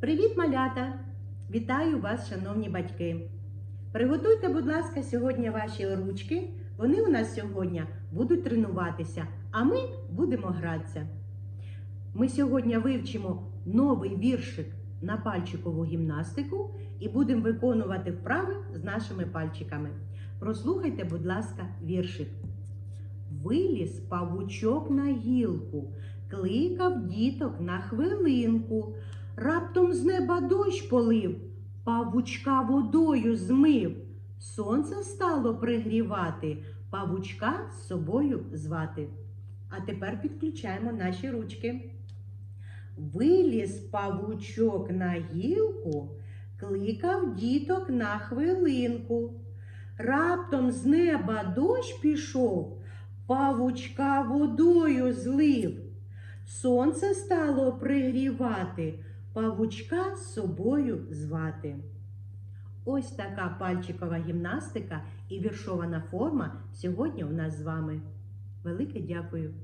Привіт, малята! Вітаю вас, шановні батьки! Приготуйте, будь ласка, сьогодні ваші ручки. Вони у нас сьогодні будуть тренуватися, а ми будемо гратися. Ми сьогодні вивчимо новий віршик на пальчикову гімнастику і будемо виконувати вправи з нашими пальчиками. Прослухайте, будь ласка, віршик. Виліз павучок на гілку, кликав діток на хвилинку. Раптом з неба дощ полив, павучка водою змив. Сонце стало пригрівати, павучка з собою звати. А тепер підключаємо наші ручки. Виліз павучок на гілку, кликав діток на хвилинку. Раптом з неба дощ пішов, павучка водою злив. Сонце стало пригрівати, павучка з собою звати. Ось така пальчикова гімнастика і віршована форма сьогодні у нас з вами. Велике дякую!